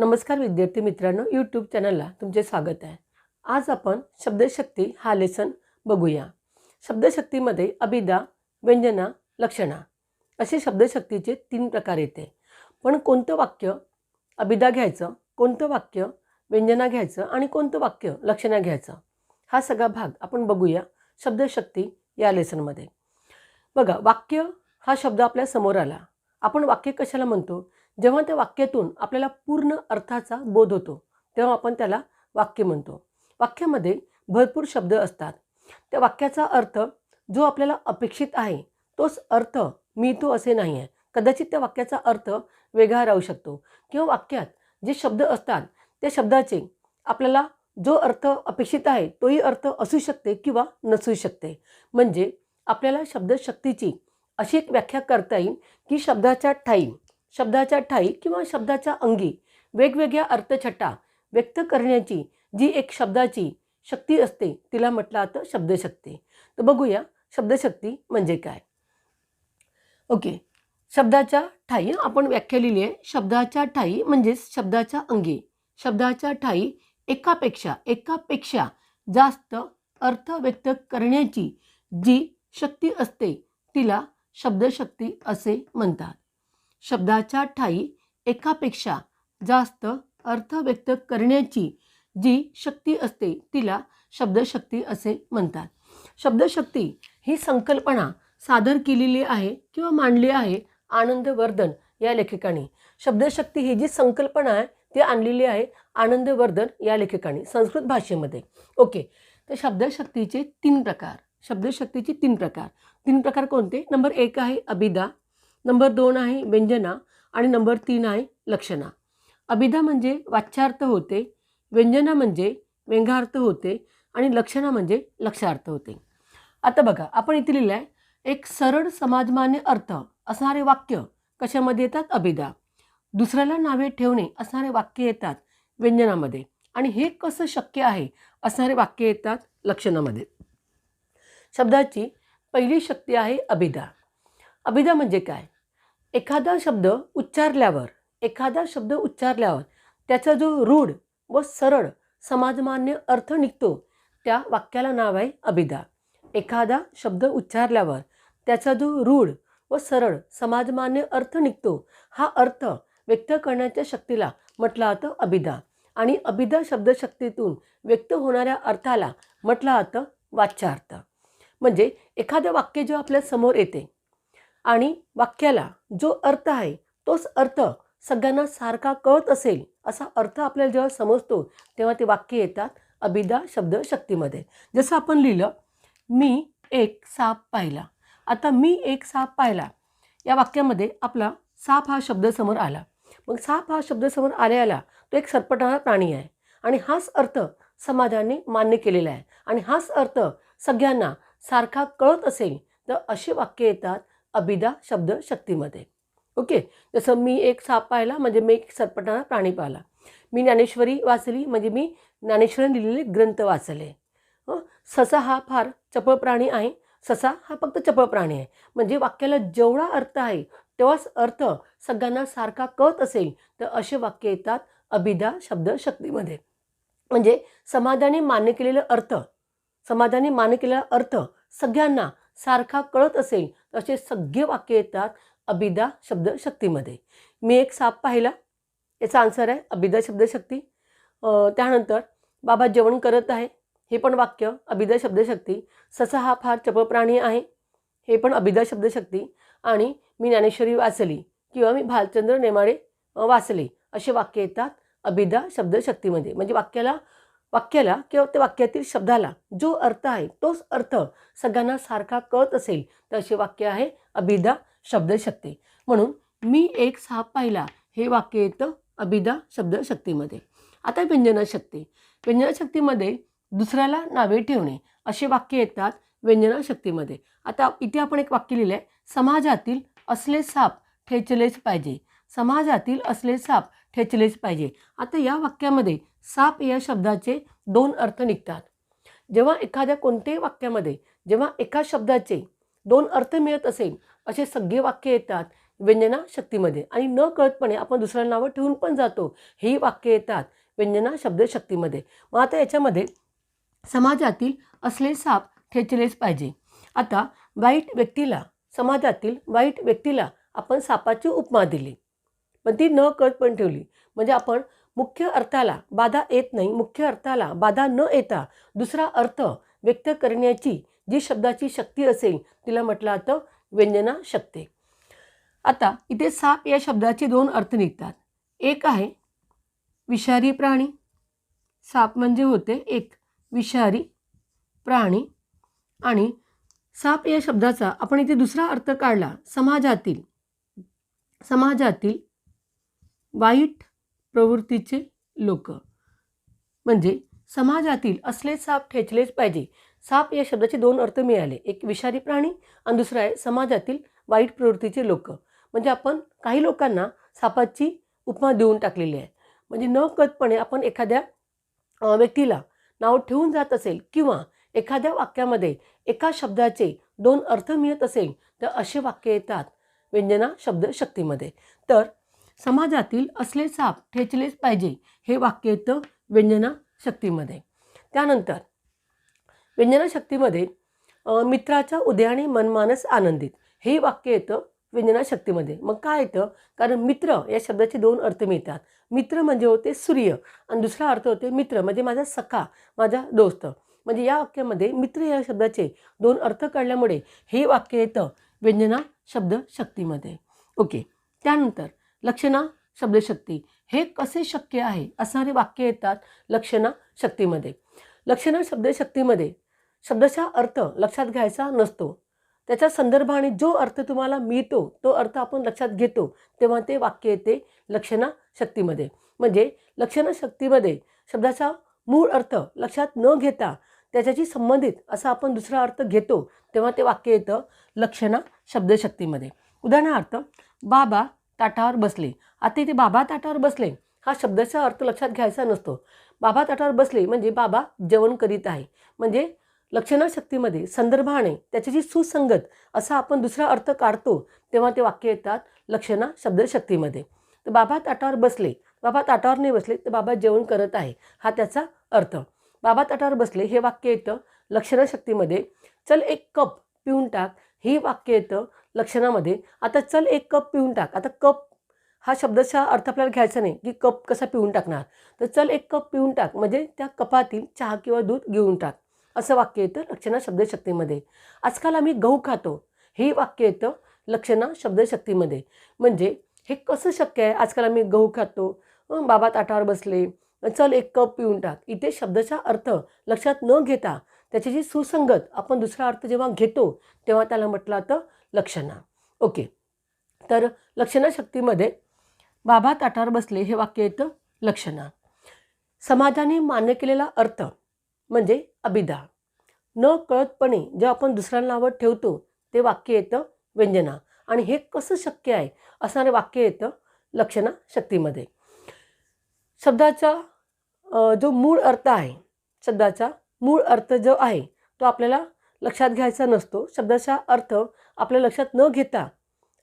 नमस्कार विद्यार्थी मित्रांनो यूट्यूब चॅनलला तुमचे स्वागत आहे. आज आपण शब्दशक्ती हा लेसन बघूया. शब्दशक्तीमध्ये अभिदा व्यंजना लक्षणा असे शब्दशक्तीचे तीन प्रकार येते. पण कोणतं वाक्य अभिदा घ्यायचं कोणतं वाक्य व्यंजना घ्यायचं आणि कोणतं वाक्य लक्षणा घ्यायचं? हा सगळा भाग आपण बघूया शब्दशक्ती या लेसनमध्ये बघा वाक्य हा शब्द आपल्यासमोर आला. आपण वाक्य कशाला म्हणतो? जेव्हा त्या वाक्यातून आपल्याला पूर्ण अर्थाचा बोध होतो तेव्हा आपण त्याला वाक्य म्हणतो. वाक्यामध्ये भरपूर शब्द असतात. त्या वाक्याचा अर्थ जो आपल्याला अपेक्षित आहे तोच अर्थ मिळतो असे नाही आहे कदाचित त्या वाक्याचा अर्थ वेगळा राहू शकतो किंवा वाक्यात जे शब्द असतात त्या शब्दाचे आपल्याला जो अर्थ अपेक्षित आहे तोही अर्थ असू शकते किंवा नसू शकते. म्हणजे आपल्याला शब्दशक्तीची अशी एक व्याख्या करता येईल की शब्दाच्या ठाई शब्दाच्या ठाई किंवा शब्दाच्या अंगी वेगवेगळ्या अर्थछटा व्यक्त करण्याची जी एक शब्दाची शक्ती असते तिला म्हटलं जातं शब्दशक्ती. तर बघूया शब्दशक्ती म्हणजे काय? ओके. शब्दाच्या ठाई आपण व्याख्या लिहिली आहे. शब्दाच्या ठाई म्हणजेच शब्दाच्या अंगी. शब्दाच्या ठाई एकापेक्षा एकापेक्षा जास्त अर्थ व्यक्त करण्याची जी शक्ती असते तिला शब्दशक्ती असे म्हणतात. शब्दाच्या ठाई एकापेक्षा जास्त अर्थ व्यक्त करण्याची जी शक्ती असते तिला शब्दशक्ती असे म्हणतात. शब्दशक्ती ही संकल्पना सादर केलेली आहे किंवा मांडली आहे आनंदवर्धन या लेखकाने. शब्दशक्ती ही जी संकल्पना आहे ती आणलेली आहे आनंदवर्धन या लेखकाने संस्कृत भाषेमध्ये. ओके तर शब्दशक्तीचे तीन प्रकार. शब्दशक्तीचे तीन प्रकार. तीन प्रकार कोणते? नंबर एक आहे अभिदा नंबर दोन आहे व्यंजना आणि नंबर तीन आहे लक्षणा. अभिधा म्हणजे वाच्यार्थ होते व्यंजना म्हणजे व्यंगार्थ होते आणि लक्षणा म्हणजे लक्षार्थ होते. आता बघा आपण इथे लिहिलं आहे एक सरळ समाजमान्य अर्थ असणारे वाक्य कशामध्ये येतात? अभिधा. दुसऱ्याला नावे ठेवणे असणारे वाक्य येतात व्यंजनामध्ये. आणि हे कसं शक्य आहे? असणारे वाक्य येतात लक्षणामध्ये. शब्दाची पहिली शक्ती आहे अभिधा. अभिधा म्हणजे काय? एखादा शब्द उच्चारल्यावर एखादा शब्द उच्चारल्यावर त्याचा जो रूढ व सरळ समाजमान्य अर्थ निघतो त्या वाक्याला नाव आहे अभिधा. एखादा शब्द उच्चारल्यावर त्याचा जो रूढ व सरळ समाजमान्य अर्थ निघतो हा अर्थ व्यक्त करण्याच्या शक्तीला म्हटलं जातं अभिधा. आणि अभिधा शब्दशक्तीतून व्यक्त होणाऱ्या अर्थाला म्हटलं जातं वाच्यार्थ. म्हणजे एखादं वाक्य जेव्हा आपल्यासमोर येते आणि वाक्याला जो अर्थ आहे तोच अर्थ सगळ्यांना सारखा कळत असेल असा अर्थ आपल्याला जेव्हा समजतो तेव्हा ते वाक्य येतात अभिदा शब्द शक्तीमध्ये. जसं आपण लिहिलं मी एक साप पाहिला. आता मी एक साप पाहिला या वाक्यामध्ये आपला साप हा शब्द समोर आला. मग साप हा शब्द समोर आल्याला तो एक सरपटणारा प्राणी आहे आणि हाच अर्थ समाजाने मान्य केलेला आहे. आणि हाच अर्थ सगळ्यांना सारखा कळत असेल तर अशी वाक्य येतात अभिदा शब्द शक्तीमध्ये. ओके? जसं मी एक साप पाहिला म्हणजे मी एक सरपटणारा प्राणी पाहिला. मी ज्ञानेश्वरी वाचली म्हणजे मी ज्ञानेश्वरी लिहिलेले ग्रंथ वाचले. ससा हा फार चपळ प्राणी आहे. ससा हा फक्त चपळ प्राणी आहे. म्हणजे वाक्याला जेवढा अर्थ आहे तेव्हाच अर्थ सगळ्यांना सारखा कळत असेल तर असे वाक्य येतात अभिदा शब्द शक्तीमध्ये. म्हणजे समाजाने मान्य केलेलं अर्थ समाजाने मान्य केलेला अर्थ सगळ्यांना सारखा कळत असेल असे सगळे वाक्य येतात अभिदा शब्द शक्तीमध्ये. मी एक साप पाहिला. याचा आन्सर आहे अभिदा शब्दशक्ती त्यानंतर बाबा जेवण करत आहे. हे पण वाक्य अभिदा शब्दशक्ती ससा हा फार चपळ प्राणी आहे. हे पण अभिदा शब्दशक्ती आणि मी ज्ञानेश्वरी वाचली किंवा मी भालचंद्र नेमाडे वाचले असे वाक्य येतात अभिदा शब्दशक्तीमध्ये म्हणजे वाक्याला वाक्याला किंवा त्या वाक्यातील शब्दाला जो अर्थ आहे तोच अर्थ सगळ्यांना सारखा कळत असेल तर असे वाक्य आहे अभिदा शब्दशक्ती म्हणून मी एक साप पाहिला हे वाक्य येतं अभिदा शब्दशक्तीमध्ये आता व्यंजनाशक्ती व्यंजनाशक्तीमध्ये दुसऱ्याला नावे ठेवणे असे वाक्य येतात व्यंजनाशक्तीमध्ये आता इथे आपण एक वाक्य लिहिलं आहे समाजातील असले साप ठेचलेच पाहिजे. समाजातील असले साप ठेचलेच पाहिजे. आता या वाक्यामध्ये साप या शब्दाचे दोन अर्थ निघतात. जेव्हा एखाद्या कोणत्याही वाक्यामध्ये जेव्हा एका शब्दाचे दोन अर्थ मिळत असेल असे सगळे वाक्य येतात व्यंजना शक्तीमध्ये. आणि न कळतपणे आपण दुसऱ्या नावं ठेवून पण जातो ही वाक्य येतात व्यंजना शब्द शक्तीमध्ये. मग आता याच्यामध्ये समाजातील असले साप ठेचलेच पाहिजे. आता वाईट व्यक्तीला समाजातील वाईट व्यक्तीला आपण सापाची उपमा दिली. पण ती न कळतपण ठेवली. म्हणजे आपण मुख्य अर्थाला बाधा येत नाही. मुख्य अर्थाला बाधा न येता दुसरा अर्थ व्यक्त करण्याची जी शब्दाची शक्ती असेल तिला म्हटलं जातं व्यंजना शक्ती. आता इथे साप या शब्दाचे दोन अर्थ निघतात. एक आहे विषारी प्राणी. साप म्हणजे होते एक विषारी प्राणी. आणि साप या शब्दाचा आपण इथे दुसरा अर्थ काढला. समाजातील समाजातील वाईट प्रवृत्तीचे लोक. म्हणजे समाजातील असले साप ठेचलेच पाहिजे. साप या शब्दाचे दोन अर्थ मिळाले. एक विषारी प्राणी आणि दुसरा आहे समाजातील वाईट प्रवृत्तीचे लोक. म्हणजे आपण काही लोकांना सापाची उपमा देऊन टाकलेली आहे. म्हणजे न आपण एखाद्या व्यक्तीला नाव ठेवून जात असेल किंवा एखाद्या वाक्यामध्ये एका शब्दाचे दोन अर्थ मिळत असेल तर असे वाक्य येतात. व्यंजना शब्द शक्तीमध्ये. तर समाजातील असले साप ठेचलेच पाहिजे. हे वाक्य येतं व्यंजना शक्तीमध्ये. त्यानंतर व्यंजना शक्तीमध्ये मित्राच्या उदयाने मनमानस आनंदित. हे वाक्य येतं व्यंजना शक्तीमध्ये. मग काय येतं? कारण मित्र या शब्दाचे दोन अर्थ मिळतात. मित्र म्हणजे होते सूर्य आणि दुसरा अर्थ होते मित्र म्हणजे माझा सखा माझा दोस्त. म्हणजे या वाक्यामध्ये मित्र या शब्दाचे दोन अर्थ काढल्यामुळे हे वाक्य येतं व्यंजना शब्द शक्तीमध्ये. ओके. त्यानंतर लक्षणा शब्दशक्ती हे कसे शक्य आहे? असणारे वाक्य येतात लक्षणा शक्तीमध्ये. लक्षणा शब्दशक्तीमध्ये शब्दाचा अर्थ लक्षात घ्यायचा नसतो. त्याच्या संदर्भाने जो अर्थ तुम्हाला मिळतो तो अर्थ आपण लक्षात घेतो तेव्हा ते वाक्य येते लक्षणा शक्तीमध्ये. म्हणजे लक्षणा शक्तीमध्ये शब्दाचा मूळ अर्थ लक्षात न घेता त्याच्याशी संबंधित असा आपण दुसरा अर्थ घेतो तेव्हा ते वाक्य येतं लक्षणा शब्दशक्तीमध्ये उदाहरणार्थ बाबा ताटावर बसले. आता इथे बाबा ताटावर बसले. हा शब्दाचा अर्थ लक्षात घ्यायचा नसतो. बाबा ताटावर बसले म्हणजे बाबा जेवण करीत आहे. म्हणजे लक्षणाशक्तीमध्ये संदर्भाने त्याच्याशी सुसंगत असा आपण दुसरा अर्थ काढतो तेव्हा ते वाक्य येतात लक्षणा शब्दशक्तीमध्ये. तर बाबा ताटावर बसले. बाबा ताटावर नाही बसले तर बाबा जेवण करत आहे. हा त्याचा अर्थ. बाबा ताटावर बसले हे वाक्य येतं लक्षणशक्तीमध्ये. चल एक कप पिऊन टाक. हे वाक्य येतं लक्षणामध्ये. आता चल एक कप पिऊन टाक. आता कप हा शब्दाचा अर्थ आपल्याला घ्यायचा नाही की कप कसा पिऊन टाकणार. तर चल एक कप पिऊन टाक. म्हणजे त्या कपातील चहा किंवा दूध घेऊन टाक. असं वाक्य येतं लक्षणा शब्दशक्तीमध्ये. आजकाल आम्ही गहू खातो. हे वाक्य येतं लक्षणा शब्दशक्तीमध्ये. म्हणजे हे कसं शक्य आहे? आजकाल आम्ही गहू खातो. बाबा ताटावर बसले. चल एक कप पिऊन टाक. इथे शब्दाचा अर्थ लक्षात न घेता त्याची जी सुसंगत आपण दुसरा अर्थ जेव्हा घेतो तेव्हा त्याला म्हटलं तर लक्षणा. ओके. तर लक्षणा शक्तीमध्ये बाबा ताटावर बसले हे वाक्य येतं लक्षणा. समाजाने मान्य केलेला अर्थ म्हणजे अभिदा न कळतपणे जेव्हा आपण दुसऱ्यांना आवड ठेवतो ते वाक्य येतं व्यंजना. आणि हे कसं शक्य आहे? असणारे वाक्य येतं लक्षणा शक्तीमध्ये शब्दाचा जो मूळ अर्थ आहे शब्दाचा मूळ अर्थ जो आहे तो आपल्याला लक्षात घ्यायचा नसतो. शब्दाचा अर्थ आपल्या लक्षात न घेता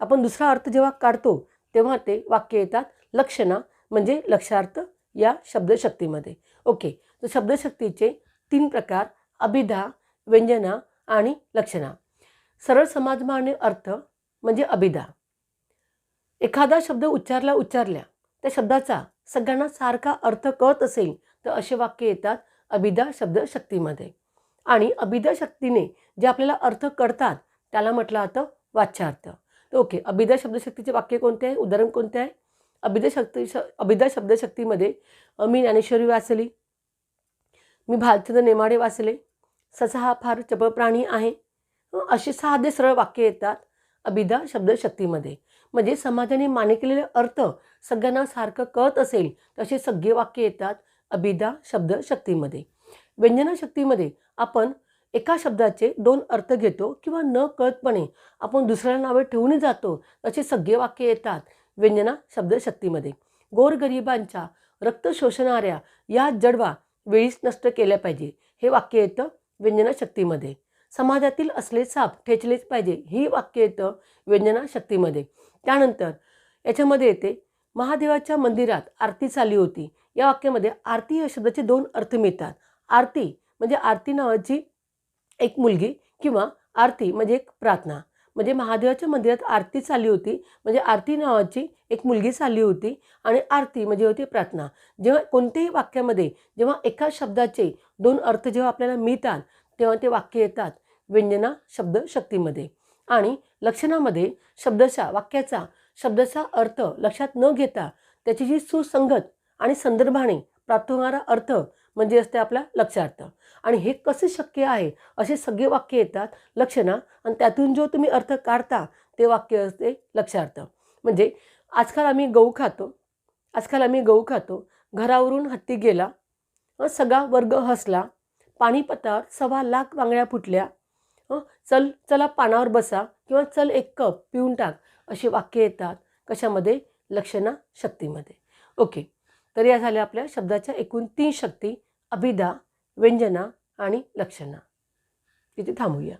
आपण दुसरा अर्थ जेव्हा काढतो तेव्हा ते वाक्य येतात लक्षणा म्हणजे लक्षार्थ या शब्दशक्तीमध्ये. ओके. तर शब्दशक्तीचे तीन प्रकार अभिधा व्यंजना आणि लक्षणा. सरळ समाजमान्य अर्थ म्हणजे अभिधा. एखादा शब्द उच्चारला उच्चारल्या त्या शब्दाचा सगळ्यांना सारखा अर्थ कळत असेल तर असे वाक्य येतात अभिधा शब्द शक्तीमध्ये आणि अभिधा शक्तीने जे आपल्याला अर्थ कळतात त्याला म्हटलं जातं वाच्यार्थ. तर ओके अभिधा शब्दशक्तीचे वाक्य कोणते आहे? उदाहरण कोणते आहे? अभिधा शक्ती श अभिधा शब्दशक्तीमध्ये मी ज्ञानेश्वरी वाचली मी भालचंद्र नेमाडे वाचले ससा हा फार चपळ प्राणी आहे असे साधे सरळ वाक्य येतात अभिधा शब्दशक्तीमध्ये. म्हणजे समाजाने मान्य केलेले अर्थ सगळ्यांना सारखं कळत असेल तसे सगळे वाक्य येतात अभिधा शब्दशक्तीमध्ये. व्यंजनाशक्तीमध्ये आपण एका शब्दाचे दोन अर्थ घेतो किंवा न कळतपणे आपण दुसऱ्याला नावे ठेवून जातो असे सगळे वाक्य येतात व्यंजना शब्दशक्तीमध्ये. गोरगरिबांच्या रक्त शोषणाऱ्या या जडवा वेळीच नष्ट केल्या पाहिजे हे वाक्य येतं व्यंजना शक्तीमध्ये. समाजातील असले साप ठेचलेच पाहिजे ही वाक्य येतं व्यंजना शक्तीमध्ये. त्यानंतर याच्यामध्ये येते महादेवाच्या मंदिरात आरती चालली होती. या वाक्यामध्ये आरती या शब्दाचे दोन अर्थ मिळतात. आरती म्हणजे आरती नावाची एक मुलगी किंवा आरती म्हणजे एक प्रार्थना. म्हणजे महादेवाच्या मंदिरात आरती चालली होती. म्हणजे आरती नावाची एक मुलगी चालली होती आणि आरती म्हणजे होती प्रार्थना. जेव्हा कोणत्याही वाक्यामध्ये जेव्हा एका शब्दाचे दोन अर्थ जेव्हा आपल्याला मिळतात तेव्हा ते वाक्य येतात. व्यंजना शब्द शक्तीमध्ये. आणि लक्षणामध्ये शब्दशा वाक्याचा शब्दाचा अर्थ लक्षात न घेता त्याची जी सुसंगत आणि संदर्भाने प्राप्त होणारा अर्थ म्हणजे असते आपला लक्षार्थ. आणि हे कसे शक्य आहे? असे सगळे वाक्य येतात लक्षणा आणि त्यातून जो तुम्ही अर्थ काढता ते वाक्य असते लक्षार्थ. म्हणजे आजकाल आम्ही गहू खातो. आजकाल आम्ही गहू खातो. घरावरून हत्ती गेला सगळा वर्ग हसला. पाणीपतावर सव्वा लाख बांगड्या फुटल्या. चल चला पानावर बसा किंवा चल एक कप पिऊन टाक. अशी वाक्य येतात कशामध्ये? लक्षणा शक्तीमध्ये. ओके. तर या झाल्या आपल्या शब्दाच्या एकूण तीन शक्ती. अभिदा व्यंजना आणि लक्षणा. इथे थांबूया.